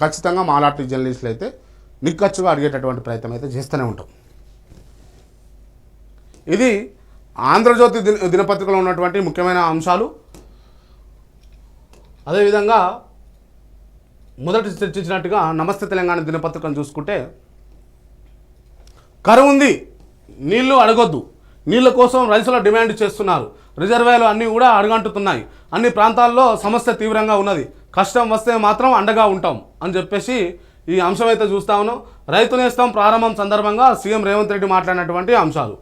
ఖచ్చితంగా మాలాంటి జర్నలిస్టులు అయితే నిక్కచ్చుగా అడిగేటటువంటి ప్రయత్నం అయితే చేస్తూనే ఉంటాం. ఇది ఆంధ్రజ్యోతి దిన దినపత్రికలో ఉన్నటువంటి ముఖ్యమైన అంశాలు. అదేవిధంగా మొదటి చర్చించినట్టుగా నమస్తే తెలంగాణ దినపత్రికను చూసుకుంటే కరువు ఉంది నీళ్ళు అడగొద్దు నీళ్ళ కోసం రైతుల డిమాండ్ చేస్తున్నారు రిజర్వాయర్లు అన్నీ కూడా అడుగంటుతున్నాయి అన్ని ప్రాంతాల్లో సమస్య తీవ్రంగా ఉన్నది. కష్టం వస్తే మాత్రం అండగా ఉంటాం అని చెప్పేసి ఈ అంశం అయితే చూస్తా ఉన్నాం. రైతు నేస్తం ప్రారంభం సందర్భంగా సీఎం రేవంత్ రెడ్డి మాట్లాడినటువంటి అంశాలు.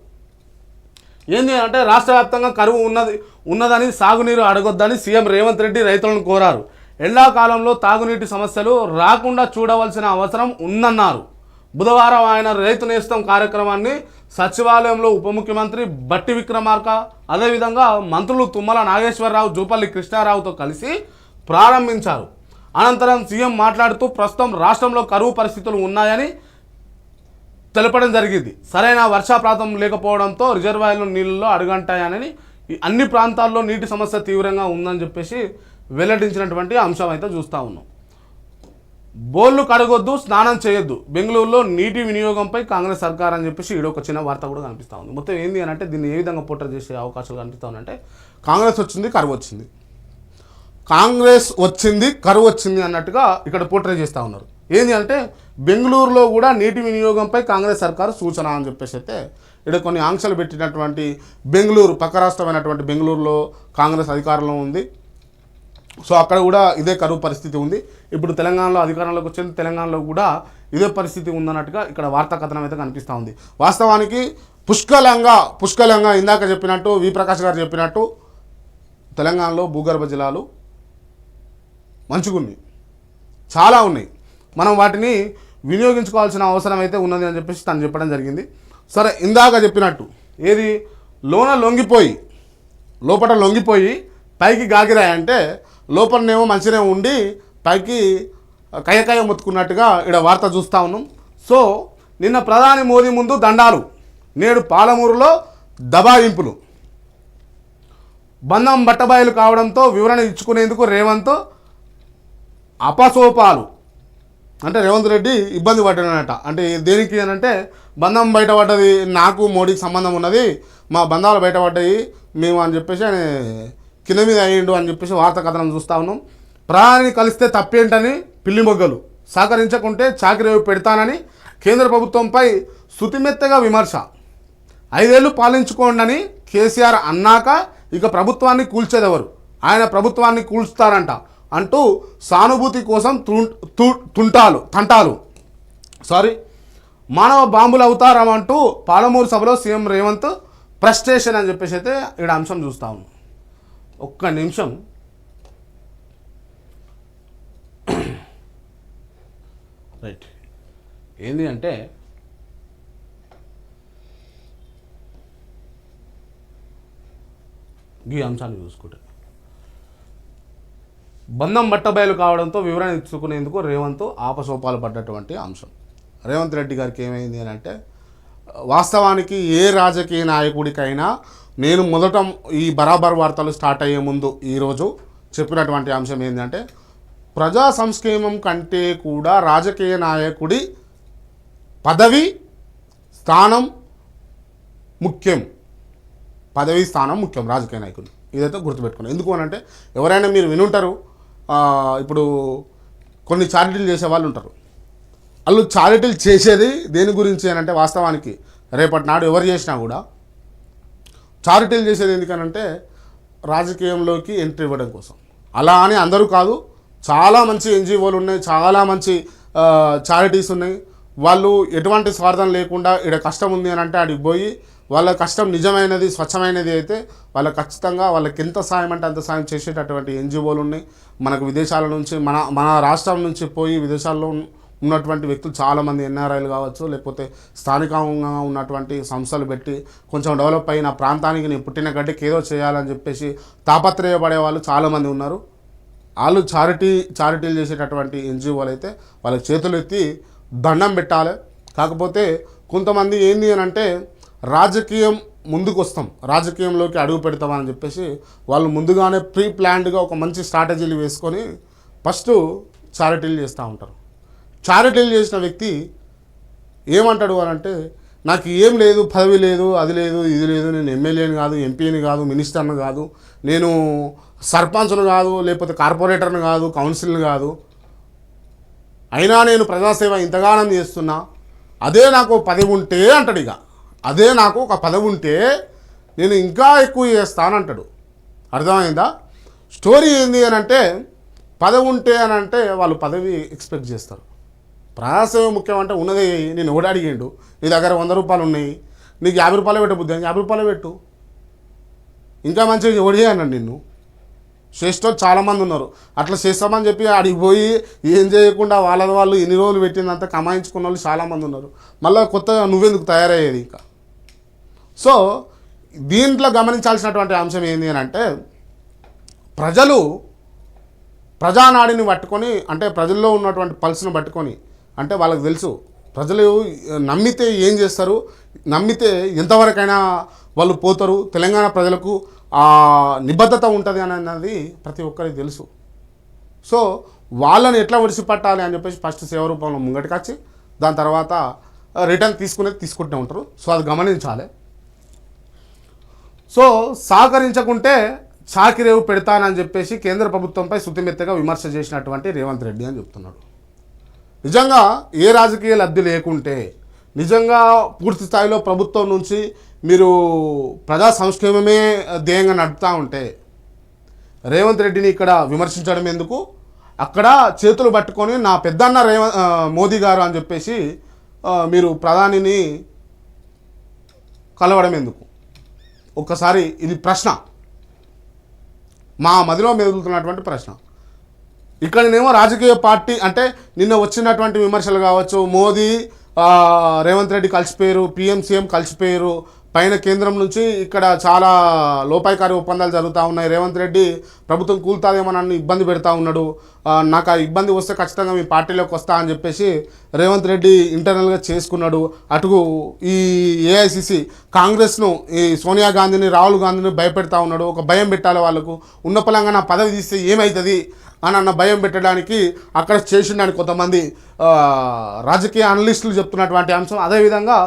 ఏంది అంటే రాష్ట్ర వ్యాప్తంగా కరువు ఉన్నది ఉన్నదని సాగునీరు అడగొద్దని సీఎం రేవంత్ రెడ్డి రైతులను కోరారు. ఎండాకాలంలో తాగునీటి సమస్యలు రాకుండా చూడవలసిన అవసరం ఉందన్నారు. బుధవారం ఆయన రైతు నేస్తం కార్యక్రమాన్ని సచివాలయంలో ఉప ముఖ్యమంత్రి బట్టి విక్రమార్క అదేవిధంగా మంత్రులు తుమ్మల నాగేశ్వరరావు జూపల్లి కృష్ణారావుతో కలిసి ప్రారంభించారు. అనంతరం సీఎం మాట్లాడుతూ ప్రస్తుతం రాష్ట్రంలో కరువు పరిస్థితులు ఉన్నాయని తెలపడం జరిగింది. సరైన వర్షాప్రాతం లేకపోవడంతో రిజర్వాయర్లు నీళ్ళలో అడుగంటాయని అన్ని ప్రాంతాల్లో నీటి సమస్య తీవ్రంగా ఉందని చెప్పేసి వెల్లడించినటువంటి అంశం అయితే చూస్తూ ఉన్నాం. బోర్లు కడగొద్దు స్నానం చేయొద్దు. బెంగళూరులో నీటి వినియోగంపై కాంగ్రెస్ సర్కార్ అని చెప్పేసి ఈడ ఒక చిన్న వార్త కూడా కనిపిస్తూ ఉంది. మొత్తం ఏంది అని అంటే దీన్ని ఏ విధంగా పోటర్ చేసే అవకాశాలు కనిపిస్తూ ఉందంటే కాంగ్రెస్ వచ్చింది కరువు వచ్చింది. కాంగ్రెస్ వచ్చింది కరువు వచ్చింది అన్నట్టుగా ఇక్కడ పోర్ట్రే చేస్తూ ఉన్నారు. ఏంది అంటే బెంగళూరులో కూడా నీటి వినియోగంపై కాంగ్రెస్ సర్కారు సూచన అని చెప్పేసి అయితే ఇక్కడ కొన్ని ఆంక్షలు పెట్టినటువంటి బెంగళూరు పక్క రాష్ట్రమైనటువంటి బెంగళూరులో కాంగ్రెస్ అధికారంలో ఉంది. సో అక్కడ కూడా ఇదే కరువు పరిస్థితి ఉంది. ఇప్పుడు తెలంగాణలో అధికారంలోకి వచ్చింది తెలంగాణలో కూడా ఇదే పరిస్థితి ఉందన్నట్టుగా ఇక్కడ వార్తా కథనం అయితే కనిపిస్తూ ఉంది. వాస్తవానికి పుష్కలంగా పుష్కలంగా ఇందాక చెప్పినట్టు వి ప్రకాష్ గారు చెప్పినట్టు తెలంగాణలో భూగర్భ జలాలు మంచిగున్నాయి చాలా ఉన్నాయి. మనం వాటిని వినియోగించుకోవాల్సిన అవసరం అయితే ఉన్నది అని చెప్పేసి తను చెప్పడం జరిగింది. సరే ఇందాక చెప్పినట్టు ఏది? లోన లొంగిపోయి లోపల లొంగిపోయి పైకి గాగిరాయంటే లోపలనేమో మంచిగా ఉండి పైకి కయ్యకయ్య మొత్తుకున్నట్టుగా ఇక్కడ వార్త చూస్తూ ఉన్నాం. సో నిన్న ప్రధాని మోదీ ముందు దండాలు నేడు పాలమూరులో దబాయింపులు. బంధం బట్టబాయలు కావడంతో వివరణ ఇచ్చుకునేందుకు రేవంత్ అపసోపాలు. అంటే రేవంత్ రెడ్డి ఇబ్బంది పడ్డాడనట అంటే దేనికి అని అంటే బంధం బయటపడ్డది నాకు మోడీకి సంబంధం ఉన్నది మా బంధాలు బయటపడ్డాయి మేము అని చెప్పేసి ఆయన కింద మీద అయ్యిండు అని చెప్పేసి వార్త కథనం చూస్తా ఉన్నాం. ప్రాణిని కలిస్తే తప్పేంటని పిల్లి మొగ్గలు. సహకరించకుంటే చాకరీ పెడతానని కేంద్ర ప్రభుత్వంపై శుతిమెత్తగా విమర్శ. ఐదేళ్ళు పాలించుకోండి కేసీఆర్ అన్నాక ఇక ప్రభుత్వాన్ని కూల్చేదెవరు? ఆయన ప్రభుత్వాన్ని కూల్చుతారంట. అంటూ సానుభూతి కోసం తుం- తు- తుంటాలు తంటాలు. సారీ మానవ బాంబులు అవుతారం అంటూ పాలమూరు సభలో సీఎం రేవంత్ ఫ్రస్ట్రేషన్ అని చెప్పేసి అయితే ఇక్కడ అంశం చూస్తా ఉన్నాం. ఒక్క నిమిషం. రైట్ ఏంది అంటే ఈ అంశాన్ని చూసుకుంటే. బంధం బట్టబయలు కావడంతో వివరణ ఇచ్చుకునేందుకు రేవంత్ ఆపసోపాలు పడ్డటువంటి అంశం. రేవంత్ రెడ్డి గారికి ఏమైంది అని అంటే వాస్తవానికి ఏ రాజకీయ నాయకుడికైనా నేను మొదట ఈ బరాబర్ వార్తలు స్టార్ట్ అయ్యే ముందు ఈరోజు చెప్పినటువంటి అంశం ఏంటంటే ప్రజా సంక్షేమం కంటే కూడా రాజకీయ నాయకుడి పదవి స్థానం ముఖ్యం. పదవి స్థానం ముఖ్యం రాజకీయ నాయకుడు. ఇదైతే గుర్తుపెట్టుకున్నాను ఎందుకు అని అంటే ఎవరైనా మీరు వినుంటారు ఇప్పుడు కొన్ని చారిటీలు చేసే వాళ్ళు ఉంటారు. వాళ్ళు చారిటీలు చేసేది దేని గురించి అని అంటే వాస్తవానికి రేపటి నాడు ఎవరు చేసినా కూడా చారిటీలు చేసేది ఎందుకనంటే రాజకీయంలోకి ఎంట్రీ ఇవ్వడం కోసం. అలా అని అందరూ కాదు చాలా మంచి ఎన్జిఓలు ఉన్నాయి చాలా మంచి చారిటీస్ ఉన్నాయి. వాళ్ళు ఎటువంటి స్వార్థం లేకుండా ఇక్కడ కష్టం ఉంది అని అంటే అడిగి పోయి వాళ్ళ కష్టం నిజమైనది స్వచ్ఛమైనది అయితే వాళ్ళ ఖచ్చితంగా వాళ్ళకి ఎంత సాయం అంటే అంత సాయం చేసేటటువంటి ఎన్జిఓలు ఉన్నాయి. మనకు విదేశాల నుంచి మన మన రాష్ట్రం నుంచి పోయి విదేశాల్లో ఉన్నటువంటి వ్యక్తులు చాలామంది ఎన్ఆర్ఐలు కావచ్చు లేకపోతే స్థానికంగా ఉన్నటువంటి సంస్థలు పెట్టి కొంచెం డెవలప్ అయిన ప్రాంతానికి నేను పుట్టిన గడ్డకి ఏదో చేయాలని చెప్పేసి తాపత్రయపడే వాళ్ళు చాలామంది ఉన్నారు. వాళ్ళు చారిటీ చారిటీలు చేసేటటువంటి ఎన్జిఓలు అయితే వాళ్ళకి చేతులు ఎత్తి దండం పెట్టాలి. కాకపోతే కొంతమంది ఏంది అని అంటే రాజకీయం ముందుకు వస్తాం రాజకీయంలోకి అడుగు పెడతామని చెప్పేసి వాళ్ళు ముందుగానే ప్రీ ప్లాన్డ్గా ఒక మంచి స్ట్రాటజీలు వేసుకొని ఫస్ట్ చారిటీలు చేస్తూ ఉంటారు. చారిటీలు చేసిన వ్యక్తి ఏమంటాడు అని అంటే నాకు ఏం లేదు పదవి లేదు అది లేదు ఇది లేదు నేను ఎమ్మెల్యేని కాదు ఎంపీని కాదు మినిస్టర్ని కాదు నేను సర్పంచ్ను కాదు లేకపోతే కార్పొరేటర్ని కాదు కౌన్సిల్ని కాదు. అయినా నేను ప్రజాసేవ ఇంతగానం చేస్తున్నా అదే నాకు పదవి ఉంటే అంటాడు ఇక. అదే నాకు ఒక పదవి ఉంటే నేను ఇంకా ఎక్కువ చేస్తానంటాడు. అర్థమైందా? స్టోరీ ఏంది అని అంటే పదవి ఉంటే అని అంటే వాళ్ళు పదవి ఎక్స్పెక్ట్ చేస్తారు. ప్రయాసమే ముఖ్యం అంటే ఉన్నది నేను ఒకటి అడిగిండు నీ దగ్గర వంద రూపాయలు ఉన్నాయి నీకు యాభై రూపాయలు పెట్టబుద్ది యాభై రూపాయలు పెట్టు. ఇంకా మంచిగా ఎవడు చేయన్నాడు నిన్ను. శ్రేష్ఠ చాలామంది ఉన్నారు. అట్లా చేస్తామని చెప్పి అడిగిపోయి పోయి ఏం చేయకుండా వాళ్ళ వాళ్ళు ఎన్ని రోజులు పెట్టిందంతా కమాయించుకున్న వాళ్ళు చాలామంది ఉన్నారు. మళ్ళీ కొత్తగా నువ్వెందుకు తయారయ్యేది ఇంకా? సో దీంట్లో గమనించాల్సినటువంటి అంశం ఏంటి అని అంటే ప్రజలు ప్రజానాడిని పట్టుకొని అంటే ప్రజల్లో ఉన్నటువంటి పల్స్ను పట్టుకొని అంటే వాళ్ళకి తెలుసు ప్రజలు నమ్మితే ఏం చేస్తారు నమ్మితే ఎంతవరకైనా వాళ్ళు పోతారు తెలంగాణ ప్రజలకు ఆ నిబద్ధత ఉంటుంది అని అన్నది ప్రతి ఒక్కరికి తెలుసు. సో వాళ్ళని ఎట్లా ఒడిసిపట్టాలి అని చెప్పేసి ఫస్ట్ సేవ రూపంలో ముంగటికొచ్చి దాని తర్వాత రిటర్న్ తీసుకునేది తీసుకుంటూ ఉంటారు. సో అది గమనించాలి. సో సహకరించకుంటే చాకిరేవు పెడతానని చెప్పేసి కేంద్ర ప్రభుత్వంపై శుతిమెత్తగా విమర్శ చేసినటువంటి రేవంత్ రెడ్డి అని చెప్తున్నాడు. నిజంగా ఏ రాజకీయ లబ్ధి లేకుంటే నిజంగా పూర్తి స్థాయిలో ప్రభుత్వం నుంచి మీరు ప్రజా సంక్షేమమే ధ్యేయంగా నడుపుతూ ఉంటే రేవంత్ రెడ్డిని ఇక్కడ విమర్శించడం ఎందుకు? అక్కడ చేతులు పట్టుకొని నా పెద్దన్న రేవ మోదీ గారు అని చెప్పేసి మీరు ప్రధానిని కలవడం ఎందుకు? ఒక్కసారి ఇది ప్రశ్న. మా మదిలో మెదులుతున్నటువంటి ప్రశ్న. ఇక్కడనేమో రాజకీయ పార్టీ అంటే నిన్న వచ్చినటువంటి విమర్శలు కావచ్చు. మోదీ రేవంత్ రెడ్డి కలిసిపోయారు పిఎం సీఎం కలిసిపోయారు. పైన కేంద్రం నుంచి ఇక్కడ చాలా లోపాయకారి ఒప్పందాలు జరుగుతూ ఉన్నాయి. రేవంత్ రెడ్డి ప్రభుత్వం కూలుతాదేమో నన్ను ఇబ్బంది పెడతా ఉన్నాడు. నాకు ఆ ఇబ్బంది వస్తే ఖచ్చితంగా మీ పార్టీలోకి వస్తా అని చెప్పేసి రేవంత్ రెడ్డి ఇంటర్నల్గా చేసుకున్నాడు. అటు ఈ ఏఐసిసి కాంగ్రెస్ను ఈ సోనియా గాంధీని రాహుల్ గాంధీని భయపెడతా ఉన్నాడు. ఒక భయం పెట్టాలి వాళ్ళకు. ఉన్న పలంగా నా పదవి తీస్తే ఏమవుతుంది అని అన్న భయం పెట్టడానికి అక్కడ చేసిండని కొంతమంది రాజకీయ అనలిస్టులు చెప్తున్నటువంటి అంశం. అదేవిధంగా